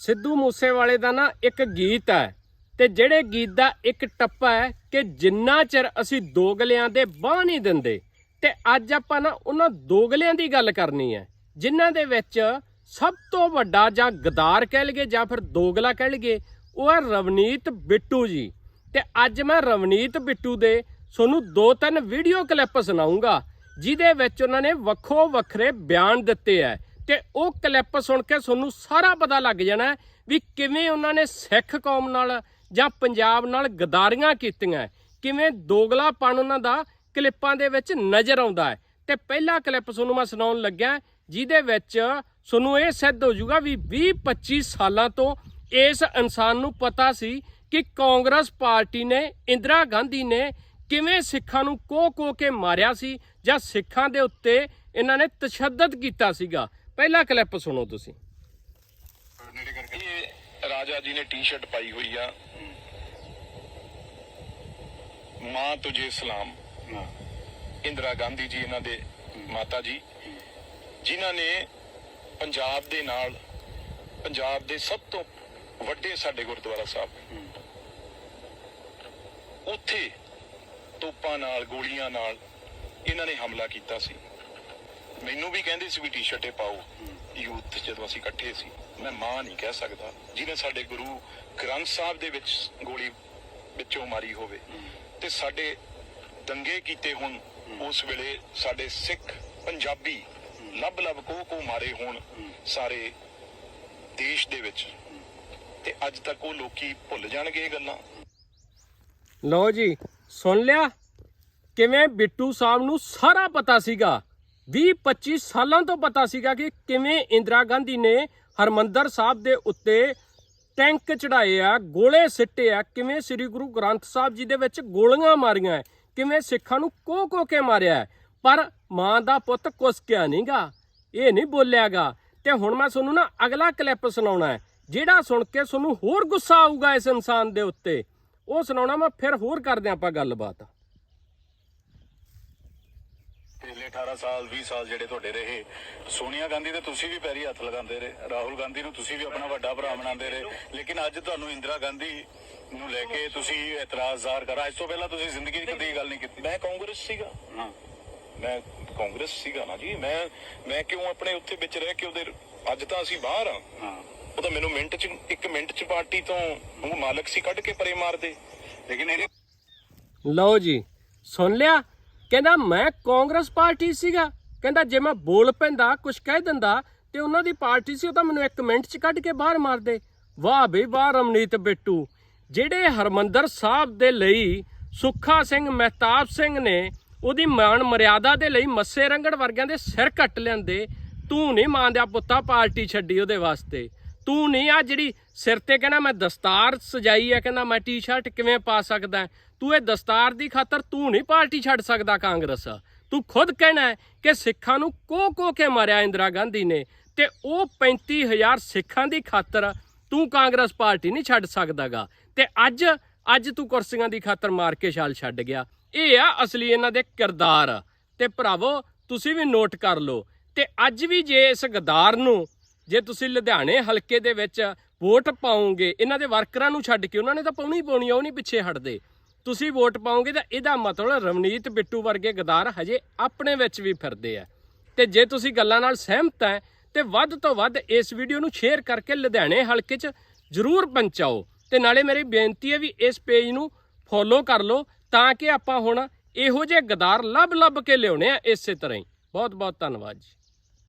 ਸਿੱਧੂ ਮੂਸੇਵਾਲੇ ਦਾ ਨਾ ਇੱਕ ਗੀਤ ਹੈ ਤੇ ਜਿਹੜੇ ਗੀਤ ਦਾ ਇੱਕ ਟੱਪਾ ਹੈ ਕਿ ਜਿੰਨਾ ਚਿਰ ਅਸੀਂ ਦੋਗਲਿਆਂ ਦੇ ਬਾਹ ਨਹੀਂ ਦਿੰਦੇ ਤੇ ਅੱਜ ਆਪਾਂ ਨਾ ਉਹਨਾਂ ਦੋਗਲਿਆਂ ਦੀ ਗੱਲ ਕਰਨੀ ਹੈ, ਜਿਨ੍ਹਾਂ ਦੇ ਵਿੱਚ ਸਭ ਤੋਂ ਵੱਡਾ ਜਾਂ ਗਦਾਰ ਕਹਿ ਲਈਏ ਜਾਂ ਫਿਰ ਦੋਗਲਾ ਕਹਿ ਲਈਏ, ਉਹ ਹੈ ਰਵਨੀਤ ਬਿੱਟੂ ਜੀ। ਤੇ ਅੱਜ ਮੈਂ ਰਵਨੀਤ ਬਿੱਟੂ ਦੇ ਤੁਹਾਨੂੰ ਦੋ ਤਿੰਨ ਵੀਡੀਓ ਕਲਿੱਪ ਸੁਣਾਉਂਗਾ ਜਿਹਦੇ ਵਿੱਚ ਉਹਨਾਂ ਨੇ ਵੱਖੋ ਵੱਖਰੇ ਬਿਆਨ ਦਿੱਤੇ ਹੈ। ਤੇ ਉਹ ਕਲਿੱਪ ਸੁਣ ਕੇ ਤੁਹਾਨੂੰ ਸਾਰਾ ਪਤਾ ਲੱਗ ਜਾਣਾ ਵੀ ਕਿਵੇਂ ਉਹਨਾਂ ਨੇ ਸਿੱਖ ਕੌਮ ਨਾਲ ਜਾਂ ਪੰਜਾਬ ਨਾਲ ਗਦਾਰੀਆਂ ਕੀਤੀਆਂ ਕਿਵੇਂ ਦੋਗਲਾਪਣ ਉਹਨਾਂ ਦਾ ਕਲਿੱਪਾਂ ਦੇ ਵਿੱਚ ਨਜ਼ਰ ਆਉਂਦਾ ਹੈ। ਤੇ ਪਹਿਲਾ ਕਲਿੱਪ ਤੁਹਾਨੂੰ ਮੈਂ ਸੁਣਾਉਣ ਲੱਗਿਆ ਜਿਹਦੇ ਵਿੱਚ ਤੁਹਾਨੂੰ ਇਹ ਸਿੱਧ ਹੋ ਜਾਊਗਾ ਵੀ 20 25 ਸਾਲਾਂ ਤੋਂ ਇਸ ਇਨਸਾਨ ਨੂੰ ਪਤਾ ਸੀ ਕਿ ਕਾਂਗਰਸ ਪਾਰਟੀ ਨੇ, ਇੰਦਰਾ ਗਾਂਧੀ ਨੇ ਕਿਵੇਂ ਸਿੱਖਾਂ ਨੂੰ ਕੋਹ ਕੋਹ ਕੇ ਮਾਰਿਆ ਸੀ ਜਾਂ ਸਿੱਖਾਂ ਦੇ ਉੱਤੇ ਇਹਨਾਂ ਨੇ ਤਸ਼ੱਦਦ ਕੀਤਾ ਸੀਗਾ। ਪਹਿਲਾ ਕਲਿੱਪ ਸੁਣੋ ਤੁਸੀਂ। ਇਹ ਰਾਜਾ ਜੀ ਨੇ ਟੀ-ਸ਼ਰਟ ਪਾਈ ਹੋਈ ਆ। ਮਾਂ ਤੁਝੇ ਸਲਾਮ। ਇੰਦਰਾ ਗਾਂਧੀ ਜੀ ਇਹਨਾਂ ਦੇ ਮਾਤਾ ਜੀ, ਜਿਨ੍ਹਾਂ ਨੇ ਪੰਜਾਬ ਦੇ ਨਾਲ, ਪੰਜਾਬ ਦੇ ਸਭ ਤੋਂ ਵੱਡੇ ਸਾਡੇ ਗੁਰਦੁਆਰਾ ਸਾਹਿਬ। ਉੱਥੇ ਤੋਪਾਂ ਨਾਲ, ਗੋਲੀਆਂ ਨਾਲ ਇਹਨਾਂ ਨੇ ਹਮਲਾ ਕੀਤਾ ਸੀ। ਮੈਨੂੰ ਵੀ ਕਹਿੰਦੇ ਸੀ ਵੀ ਟੀ-ਸ਼ਰਟੇ ਪਾਓ। ਯੂਥ ਜਦੋਂ ਅਸੀਂ ਇਕੱਠੇ ਸੀ, ਮੈਂ ਮਾਂ ਨਹੀਂ ਕਹਿ ਸਕਦਾ ਜਿਹਨੇ ਸਾਡੇ ਗੁਰੂ ਗ੍ਰੰਥ ਸਾਹਿਬ ਦੇ ਵਿੱਚ ਗੋਲੀ ਵਿੱਚੋਂ ਮਾਰੀ ਹੋਵੇ। ਤੇ ਸਾਡੇ ਦੰਗੇ ਕੀਤੇ ਹੁਣ, ਉਸ ਵੇਲੇ ਸਾਡੇ ਸਿੱਖ ਪੰਜਾਬੀ ਲੱਭ ਲੱਭ ਕੋ ਕੋ ਮਾਰੇ ਹੋਣ ਸਾਰੇ ਦੇਸ਼ ਦੇ ਵਿੱਚ। ਤੇ ਅੱਜ ਤੱਕ ਉਹ ਲੋਕੀ ਭੁੱਲ ਜਾਣਗੇ ਇਹ ਗੱਲਾਂ। ਲਓ ਜੀ, ਸੁਣ ਲਿਆ? ਕਿਵੇਂ ਬਿੱਟੂ ਸਾਹਿਬ ਨੂੰ ਸਾਰਾ ਪਤਾ ਸੀਗਾ। 20 25 ਸਾਲਾਂ ਤੋਂ ਪਤਾ ਸੀਗਾ ਕਿ ਕਿਵੇਂ ਇੰਦਰਾ ਗਾਂਧੀ ਨੇ ਹਰਮੰਦਰ ਸਾਹਿਬ ਦੇ ਉੱਤੇ ਟੈਂਕ ਚੜਾਏ ਆ, ਗੋਲੇ ਸਿੱਟੇ ਆ, ਕਿਵੇਂ ਸ੍ਰੀ ਗੁਰੂ ਗ੍ਰੰਥ ਸਾਹਿਬ ਜੀ ਦੇ ਵਿੱਚ ਗੋਲੀਆਂ ਮਾਰੀਆਂ ਕਿਵੇਂ ਸਿੱਖਾਂ ਨੂੰ ਕੋ ਕੋ ਕੇ ਮਾਰਿਆ ਪਰ ਮਾਂ ਦਾ ਪੁੱਤ ਕੁਸਕਿਆ ਨਹੀਂਗਾ ਇਹ ਨਹੀਂ ਬੋਲਿਆਗਾ ਤੇ ਹੁਣ ਮੈਂ ਤੁਹਾਨੂੰ ਨਾ ਅਗਲਾ ਕਲਿੱਪ ਸੁਣਾਉਣਾ ਹੈ ਜਿਹੜਾ ਸੁਣ ਕੇ ਤੁਹਾਨੂੰ ਹੋਰ ਗੁੱਸਾ ਆਊਗਾ ਇਸ ਇਨਸਾਨ ਦੇ ਉੱਤੇ। ਉਹ ਸੁਣਾਉਣਾ ਮੈਂ ਫਿਰ ਹੋਰ ਕਰਦੇ ਆਪਾਂ ਗੱਲਬਾਤ। 18 ਸਾਲ 20 ਸਾਲ ਜਿਹੜੇ ਤੁਹਾਡੇ ਰਹੇ। ਸੋਨੀਆ ਗਾਂਧੀ ਤੇ ਤੁਸੀਂ ਵੀ ਪੈਰੀ ਹੱਥ ਲਗਾਉਂਦੇ ਰਹੇ। ਰਾਹੁਲ ਗਾਂਧੀ ਨੂੰ ਤੁਸੀਂ ਵੀ ਆਪਣਾ ਵੱਡਾ ਭਰਾ ਮੰਨਦੇ ਰਹੇ। ਲੇਕਿਨ ਅੱਜ ਤੁਹਾਨੂੰ ਇੰਦਰਾ ਗਾਂਧੀ ਨੂੰ ਲੈ ਕੇ ਤੁਸੀਂ ਇਤਰਾਜ਼ ਜ਼ਾਹਰ ਕਰ। ਅੱਜ ਤੋਂ ਪਹਿਲਾਂ ਤੁਸੀਂ ਜ਼ਿੰਦਗੀ 'ਚ ਕਦੀ ਗੱਲ ਨਹੀਂ ਕੀਤੀ। ਮੈਂ ਕਾਂਗਰਸ ਸੀਗਾ। ਹਾਂ। ਮੈਂ ਕਾਂਗਰਸ ਸੀਗਾ ਨਾ ਜੀ। ਮੈਂ ਮੈਂ ਕਿਉਂ ਆਪਣੇ ਉੱਥੇ ਵਿੱਚ ਰਹਿ ਕੇ ਉਹਦੇ ਅੱਜ ਤਾਂ ਅਸੀਂ ਬਾਹਰ ਆ ਹਾਂ। ਉਹ ਤਾਂ ਮੈਨੂੰ ਮਿੰਟ ਚ ਇੱਕ ਮਿੰਟ ਚ ਪਾਰਟੀ ਤੋਂ ਉਹ ਮਾਲਕ ਸੀ ਕੱਢ ਕੇ ਪਰੇ ਮਾਰਦੇ। ਲੇਕਿਨ ਇਹ ਲਓ ਜੀ ਸੁਣ ਲਿਆ? ਕਹਿੰਦਾ, ਮੈਂ ਕਾਂਗਰਸ ਪਾਰਟੀ ਸੀਗਾ। ਕਹਿੰਦਾ, ਜੇ ਮੈਂ ਬੋਲ ਪੈਂਦਾ ਕੁਝ ਕਹਿ ਦਿੰਦਾ ਤੇ ਉਹਨਾਂ ਦੀ ਪਾਰਟੀ ਸੀ, ਉਹ ਤਾਂ ਮੈਨੂੰ ਇੱਕ ਮਿੰਟ ਚ ਕੱਢ ਕੇ ਬਾਹਰ ਮਾਰਦੇ ਵਾਹ ਬਈ ਵਾਹ, ਰਮਨੀਤ ਬਿੱਟੂ। ਜਿਹੜੇ ਹਰਮੰਦਰ ਸਾਹਿਬ ਦੇ ਲਈ ਸੁੱਖਾ ਸਿੰਘ, ਮਹਿਤਾਬ ਸਿੰਘ ਨੇ ਉਹਦੀ ਮਾਣ ਮਰਿਆਦਾ ਦੇ ਲਈ ਮੱਸੇ ਰੰਗੜ ਵਰਗਿਆਂ ਦੇ ਸਿਰ ਕੱਟ ਲੈਂਦੇ ਤੂੰ ਨਹੀਂ ਮੰਨਦਾ ਪੁੱਤਾ ਪਾਰਟੀ ਛੱਡੀ ਉਹਦੇ ਵਾਸਤੇ। ਤੂੰ ਨਹੀਂ ਆ ਜਿਹੜੀ ਸਿਰ ਤੇ ਕਹਿੰਦਾ ਮੈਂ ਦਸਤਾਰ ਸਜਾਈ ਹੈ ਕਹਿੰਦਾ ਮੈਂ ਟੀ-ਸ਼ਰਟ ਕਿਵੇਂ ਪਾ ਸਕਦਾ ਤੂੰ ਇਹ ਦਸਤਾਰ ਦੀ ਖਾਤਰ ਤੂੰ ਨਹੀਂ ਪਾਰਟੀ ਛੱਡ ਸਕਦਾ ਕਾਂਗਰਸ। ਤੂੰ ਖੁਦ ਕਹਿਣਾ ਕਿ ਸਿੱਖਾਂ ਨੂੰ ਕੋ ਕੋ ਕੇ ਮਾਰਿਆ ਇੰਦਰਾ ਗਾਂਧੀ ਨੇ ਤੇ ਉਹ 35000 ਸਿੱਖਾਂ ਦੀ ਖਾਤਰ ਤੂੰ ਕਾਂਗਰਸ ਪਾਰਟੀ ਨਹੀਂ ਛੱਡ ਸਕਦਾਗਾ। ਤੇ ਅੱਜ ਅੱਜ ਤੂੰ ਕੁਰਸੀਆਂ ਦੀ ਖਾਤਰ ਮਾਰ ਕੇ ਛਾਲ ਛੱਡ ਗਿਆ। ਇਹ ਆ ਅਸਲੀ ਇਹਨਾਂ ਦੇ ਕਿਰਦਾਰ। ਤੇ ਭਰਾਵੋ, ਤੁਸੀਂ ਵੀ ਨੋਟ ਕਰ ਲਓ। ਤੇ ਅੱਜ ਵੀ ਜੇ ਇਸ ਗਦਾਰ ਨੂੰ ਜੇ ਤੁਸੀਂ ਲੁਧਿਆਣੇ ਹਲਕੇ ਦੇ ਵਿੱਚ ਵੋਟ ਪਾਉਂਗੇ, ਇਹਨਾਂ ਦੇ ਵਰਕਰਾਂ ਨੂੰ ਛੱਡ ਕੇ ਉਹਨਾਂ ਨੇ ਤਾਂ ਪਾਉਣੀ ਪਾਉਣੀ ਆ, ਉਹ ਨਹੀਂ ਪਿੱਛੇ ਹਟਦੇ। ਤੁਸੀਂ ਵੋਟ ਪਾਓਗੇ ਤਾਂ ਇਹਦਾ ਮਤਲਬ ਰਵਨੀਤ ਬਿੱਟੂ ਵਰਗੇ ਗਦਾਰ ਹਜੇ ਆਪਣੇ ਵਿੱਚ ਵੀ ਫਿਰਦੇ ਆ। ਤੇ ਜੇ ਤੁਸੀਂ ਗੱਲਾਂ ਨਾਲ ਸਹਿਮਤ ਹੈ, ਤੇ ਵੱਧ ਤੋਂ ਵੱਧ ਇਸ ਵੀਡੀਓ ਨੂੰ ਸ਼ੇਅਰ ਕਰਕੇ ਲੁਧਿਆਣੇ ਹਲਕੇ 'ਚ ਜ਼ਰੂਰ ਪਹੁੰਚਾਓ। ਤੇ ਨਾਲੇ ਮੇਰੀ ਬੇਨਤੀ ਹੈ ਵੀ ਇਸ ਪੇਜ ਨੂੰ ਫੋਲੋ ਕਰ ਲਓ, ਤਾਂ ਕਿ ਆਪਾਂ ਹੁਣ ਇਹੋ ਜਿਹੇ ਗਦਾਰ ਲੱਭ ਲੱਭ ਕੇ ਲਿਆਉਣੇ ਆ ਇਸੇ ਤਰ੍ਹਾਂ ਹੀ। ਬਹੁਤ ਬਹੁਤ ਧੰਨਵਾਦ ਜੀ।